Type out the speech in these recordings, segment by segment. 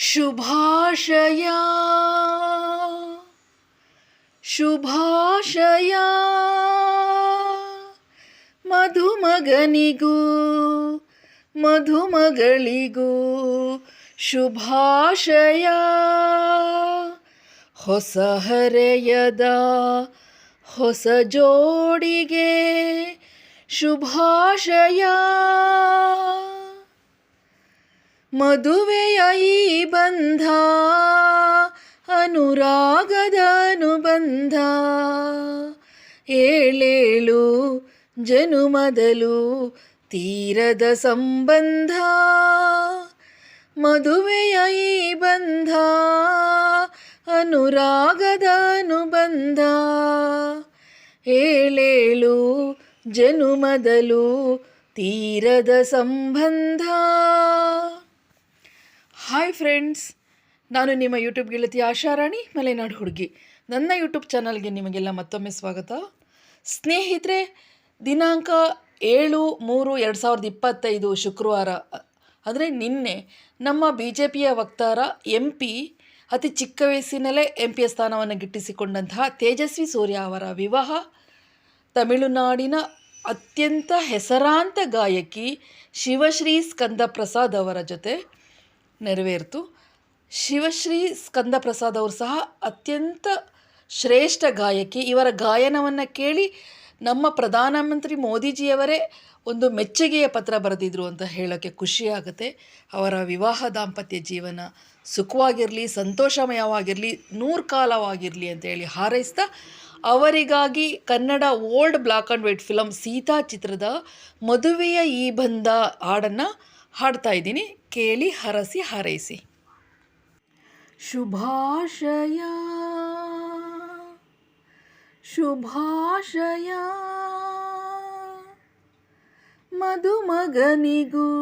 ಶುಭಾಶಯ ಶುಭಾಶಯ ಮಧುಮಗನಿಗೂ ಮಧುಮಗಳಿಗೂ ಶುಭಾಶಯ ಹೊಸ ಹರೆಯದ ಹೊಸ ಜೋಡಿಗೆ ಶುಭಾಶಯ ಮದುವೆಯ ಈ ಬಂಧ, ಅನುರಾಗದ ಅನುಬಂಧ. ಏಳೇಳು ಜನುಮದಲು ತೀರದ ಸಂಬಂಧ, ಮದುವೆಯ ಈ ಬಂಧ, ಅನುರಾಗದ ಅನುಬಂಧ. ಏಳೇಳು ಜನುಮದಲು ತೀರದ ಸಂಬಂಧ ಹಾಯ್ ಫ್ರೆಂಡ್ಸ್ ನಾನು ನಿಮ್ಮ ಯೂಟ್ಯೂಬ್ ಗೆಳತಿ ಆಶಾರಾಣಿ ಮಲೆನಾಡು ಹುಡುಗಿ. ನನ್ನ ಯೂಟ್ಯೂಬ್ ಚಾನಲ್ಗೆ ನಿಮಗೆಲ್ಲ ಮತ್ತೊಮ್ಮೆ ಸ್ವಾಗತ. ಸ್ನೇಹಿತರೆ, ದಿನಾಂಕ ಏಳು ಮೂರು ಎರಡು ಸಾವಿರದ ಇಪ್ಪತ್ತೈದು ಶುಕ್ರವಾರ, ಅಂದರೆ ನಿನ್ನೆ ನಮ್ಮ ಬಿ ಜೆ ಪಿಯ ವಕ್ತಾರ ಎಂ ಪಿ ಅತಿ ಚಿಕ್ಕ ವಯಸ್ಸಿನಲ್ಲೇ ಎಂ ಪಿಯ ಸ್ಥಾನವನ್ನು ಗಿಟ್ಟಿಸಿಕೊಂಡಂತಹ ತೇಜಸ್ವಿ ಸೂರ್ಯ ಅವರ ವಿವಾಹ, ತಮಿಳುನಾಡಿನ ಅತ್ಯಂತ ಹೆಸರಾಂತ ಗಾಯಕಿ ಶಿವಶ್ರೀ ಸ್ಕಂದ ಪ್ರಸಾದ್ ಅವರ ಜೊತೆ ನೆರವೇರಿತು. ಶಿವಶ್ರೀ ಸ್ಕಂದ ಪ್ರಸಾದ್ ಅವರು ಸಹ ಅತ್ಯಂತ ಶ್ರೇಷ್ಠ ಗಾಯಕಿ. ಇವರ ಗಾಯನವನ್ನು ಕೇಳಿ ನಮ್ಮ ಪ್ರಧಾನಮಂತ್ರಿ ಮೋದಿಜಿಯವರೇ ಒಂದು ಮೆಚ್ಚುಗೆಯ ಪತ್ರ ಬರೆದಿದ್ರು ಅಂತ ಹೇಳೋಕ್ಕೆ ಖುಷಿಯಾಗುತ್ತೆ ಅವರ ವಿವಾಹ ದಾಂಪತ್ಯ ಜೀವನ ಸುಖವಾಗಿರಲಿ, ಸಂತೋಷಮಯವಾಗಿರಲಿ, ನೂರು ಕಾಲವಾಗಿರಲಿ ಅಂತ ಹೇಳಿ ಹಾರೈಸ್ತಾ, ಅವರಿಗಾಗಿ Kannada old black and white film Sita ಚಿತ್ರದ ಮದುವೆಯ ಈ ಬಂದ ಹಾಡನ್ನು ಹಾಡ್ತಾ ಇದ್ದೀನಿ. ಕೇಳಿ ಹರಸಿ ಹಾರೈಸಿ. ಶುಭಾಶಯ. ಶುಭಾಶಯ. ಮಧುಮಗನಿಗೂ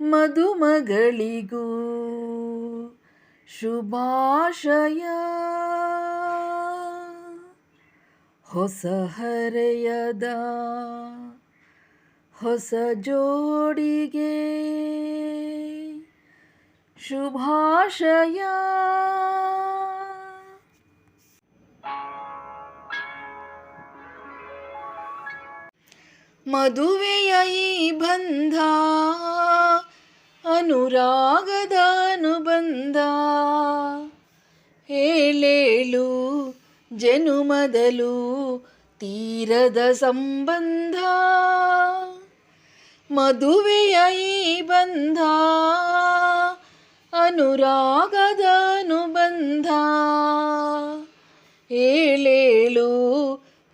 ಮಧುಮಗಳಿಗೂ ಶುಭಾಶಯ. ಹೊಸ ಹರೆಯದ ಹೊಸ ಜೋಡಿಗೆ ಶುಭಾಶಯ. ಮದುವೆಯ ಈ ಬಂಧ ಅನುರಾಗದ ಅನುಬಂಧ. ಏಳೇಳು ಜನುಮದಲು ತೀರದ ಸಂಬಂಧ. ಮದುವೆಯ ಈ ಬಂಧ ಅನುರಾಗದ ಅನುಬಂಧ ಏಳೇಳು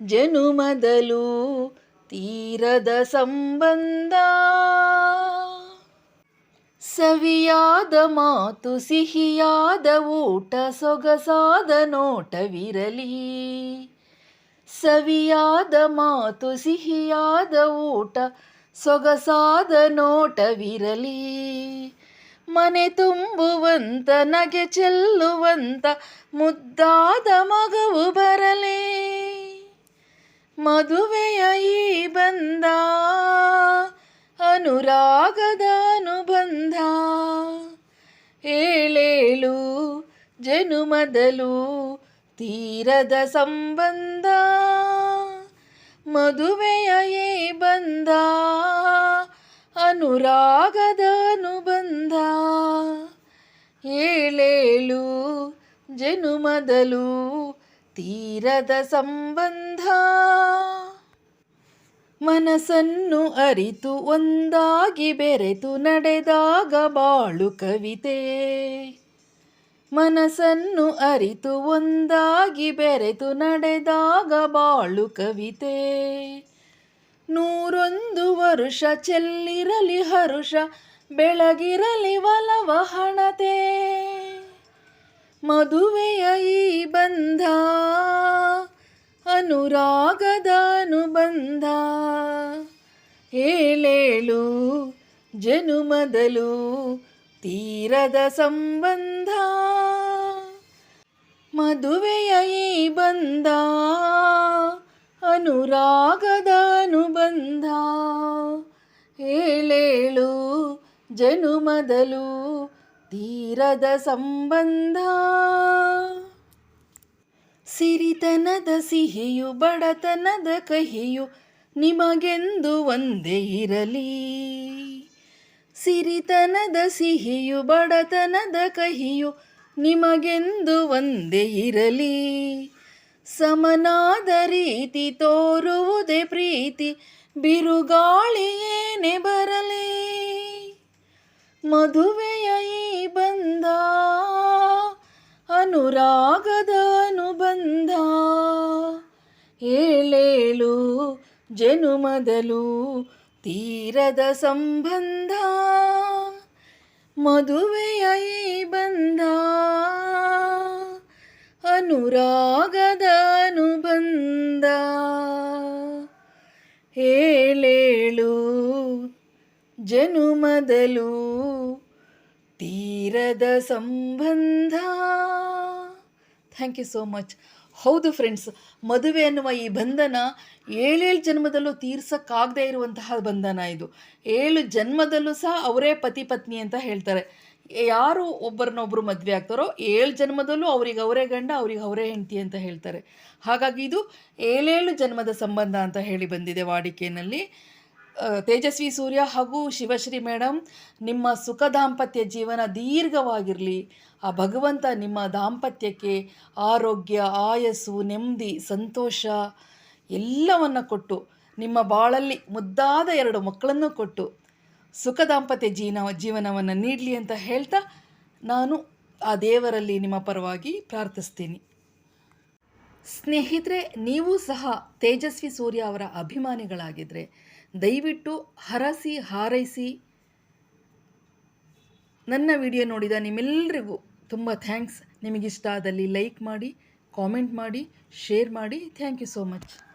ಜನುಮದಲು ತೀರದ ಸಂಬಂಧ. ಸವಿಯಾದ ಮಾತು, ಸಿಹಿಯಾದ ಊಟ, ಸೊಗಸಾದ ನೋಟವಿರಲಿ. ಸವಿಯಾದ ಮಾತು, ಸಿಹಿಯಾದ ಊಟ ಸೊಗಸಾದ ನೋಟವಿರಲಿ. ಮನೆ ತುಂಬುವಂತ, ನಗೆ ಚೆಲ್ಲುವಂತ, ಮುದ್ದಾದ ಮಗವು ಬರಲಿ. ಮದುವೆಯ ಈ ಬಂದ ಅನುರಾಗದ ಅನುಬಂಧ. ಏಳೇಳು ಜನುಮದಲು ತೀರದ ಸಂಬಂಧ. ಮದುವೆಯ ಬಂದ ಅನುರಾಗದ ಅನುಬಂಧ ಏಳೇಳು ಜನುಮದಲು ತೀರದ ಸಂಬಂಧ. ಮನಸ್ಸನ್ನು ಅರಿತು ಒಂದಾಗಿ ಬೆರೆತು ನಡೆದಾಗ ಬಾಳು ಕವಿತೆ. ಮನಸ್ಸನ್ನು ಅರಿತು ಒಂದಾಗಿ ಬೆರೆತು ನಡೆದಾಗ ಬಾಳು ಕವಿತೆ. ನೂರೊಂದು ವರುಷ ಚೆಲ್ಲಿರಲಿ ಹರುಷ, ಬೆಳಗಿರಲಿ ಒಲವ ಹಣತೆ. ಮದುವೆಯ ಈ ಬಂಧ, ಅನುರಾಗದ ಅನುಬಂಧ. ಹೇಳೇಳು ಜನುಮದಲು ತೀರದ ಸಂಬಂಧ, ಮದುವೆಯ ಈ ಬಂಧ, ಅನುರಾಗದ ಅನುಬಂಧ. ಏಳೇಳು ಜನುಮದಲು ತೀರದ ಸಂಬಂಧ. ಸಿರಿತನದ ಸಿಹಿಯು, ಬಡತನದ ಕಹಿಯು ನಿಮಗೆಂದು ಒಂದೇ ಇರಲಿ. ಸಿರಿತನದ ಸಿಹಿಯು, ಬಡತನದ ಕಹಿಯು ನಿಮಗೆಂದು ಒಂದೇ ಇರಲಿ. ಸಮನಾದ ರೀತಿ ತೋರುವುದೇ ಪ್ರೀತಿ ಬಿರುಗಾಳಿಯೇನೆ ಬರಲಿ. ಮದುವೆಯ ಈ ಬಂಧ, ಅನುರಾಗದ ಅನುಬಂಧ. ಏಳೇಳು ಜನುಮದಲು ತೀರದ ಸಂಬಂಧ, ಮದುವೆಯ ಈ ಬಂಧ, ಅನುರಾಗದ ಅನುಬಂಧ. ಹೇಳೇಳು ಜನುಮದಲು ತೀರದ ಸಂಬಂಧ. ಥ್ಯಾಂಕ್ ಯು ಸೋ ಮಚ್ ಹೌದು ಫ್ರೆಂಡ್ಸ್ ಮದುವೆ ಅನ್ನುವ ಈ ಬಂಧನ ಏಳೇಳು ಜನ್ಮದಲ್ಲೂ ತೀರ್ಸಕ್ಕಾಗದೇ ಇರುವಂತಹ ಬಂಧನ ಇದು. ಏಳು ಜನ್ಮದಲ್ಲೂ ಸಹ ಅವರೇ ಪತಿ ಪತ್ನಿ ಅಂತ ಹೇಳ್ತಾರೆ. ಯಾರು ಒಬ್ಬರನ್ನೊಬ್ಬರು ಮದುವೆ ಆಗ್ತಾರೋ ಏಳು ಜನ್ಮದಲ್ಲೂ ಅವ್ರಿಗೆ ಅವರೇ ಗಂಡ, ಅವ್ರಿಗೆ ಅವರೇ ಹೆಂಡತಿ ಅಂತ ಹೇಳ್ತಾರೆ. ಹಾಗಾಗಿ ಇದು ಏಳೇಳು ಜನ್ಮದ ಸಂಬಂಧ ಅಂತ ಹೇಳಿ ಬಂದಿದೆ ವಾಡಿಕೆಯಲ್ಲಿ. ತೇಜಸ್ವಿ ಸೂರ್ಯ ಹಾಗೂ ಶಿವಶ್ರೀ ಮೇಡಮ್ ನಿಮ್ಮ ಸುಖ ದಾಂಪತ್ಯ ಜೀವನ ದೀರ್ಘವಾಗಿರಲಿ. ಆ ಭಗವಂತ ನಿಮ್ಮ ದಾಂಪತ್ಯಕ್ಕೆ ಆರೋಗ್ಯ, ಆಯಸ್ಸು, ನೆಮ್ಮದಿ, ಸಂತೋಷ ಎಲ್ಲವನ್ನು ಕೊಟ್ಟು, ನಿಮ್ಮ ಬಾಳಲ್ಲಿ ಮುದ್ದಾದ ಎರಡು ಮಕ್ಕಳನ್ನು ಕೊಟ್ಟು ಸುಖ ದಾಂಪತ್ಯ ಜೀವನ ಜೀವನವನ್ನು ನೀಡಲಿ ಅಂತ ಹೇಳ್ತಾ ನಾನು ಆ ದೇವರಲ್ಲಿ ನಿಮ್ಮ ಪರವಾಗಿ ಪ್ರಾರ್ಥಿಸ್ತೀನಿ. ಸ್ನೇಹಿತರೆ, ನೀವು ಸಹ ತೇಜಸ್ವಿ ಸೂರ್ಯ ಅವರ ಅಭಿಮಾನಿಗಳಾಗಿದ್ದರೆ ದಯವಿಟ್ಟು ಹರಸಿ ಹಾರೈಸಿ. ನನ್ನ ವಿಡಿಯೋ ನೋಡಿದ ನಿಮ್ಮೆಲ್ಲರಿಗೂ ತುಂಬ ಥ್ಯಾಂಕ್ಸ್. ನಿಮಗಿಷ್ಟ ಆದಲ್ಲಿ ಲೈಕ್ ಮಾಡಿ, ಕಾಮೆಂಟ್ ಮಾಡಿ, ಶೇರ್ ಮಾಡಿ. Thank you so much.